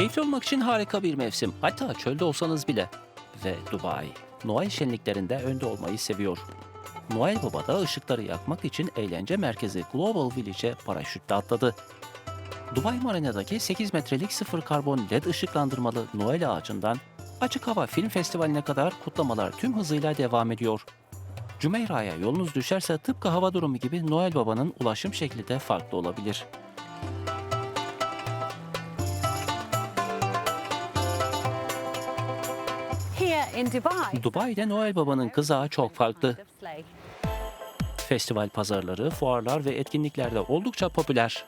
Keyifli olmak için harika bir mevsim. Hatta çölde olsanız bile. Ve Dubai. Noel şenliklerinde önde olmayı seviyor. Noel Baba da ışıkları yakmak için eğlence merkezi Global Village'e paraşütle atladı. Dubai Marina'daki 8 metrelik sıfır karbon led ışıklandırmalı Noel ağacından açık hava film festivaline kadar kutlamalar tüm hızıyla devam ediyor. Cümeyra'ya yolunuz düşerse tıpkı hava durumu gibi Noel Baba'nın ulaşım şekli de farklı olabilir. Dubai'de Noel Baba'nın kızağı çok farklı. Festival pazarları, fuarlar ve etkinliklerde oldukça popüler.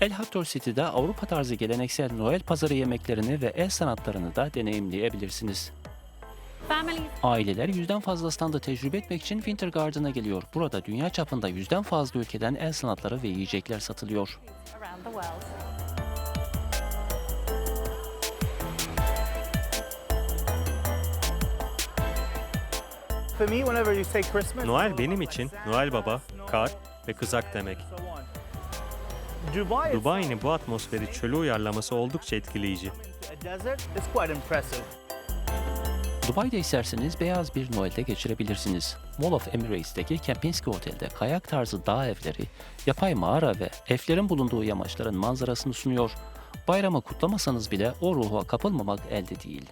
El Hattor City'de Avrupa tarzı geleneksel Noel pazarı yemeklerini ve el sanatlarını da deneyimleyebilirsiniz. Aileler yüzden fazla standı tecrübe etmek için Winter Garden'a geliyor. Burada dünya çapında yüzden fazla ülkeden el sanatları ve yiyecekler satılıyor. Noel benim için Noel Baba, kar ve kızak demek. Dubai'nin bu atmosferi çölü uyarlaması oldukça etkileyici. Dubai'de isterseniz beyaz bir Noel'de geçirebilirsiniz. Mall of Emirates'teki Kempinski Otel'de kayak tarzı dağ evleri, yapay mağara ve evlerin bulunduğu yamaçların manzarasını sunuyor. Bayramı kutlamasanız bile o ruha kapılmamak elde değil.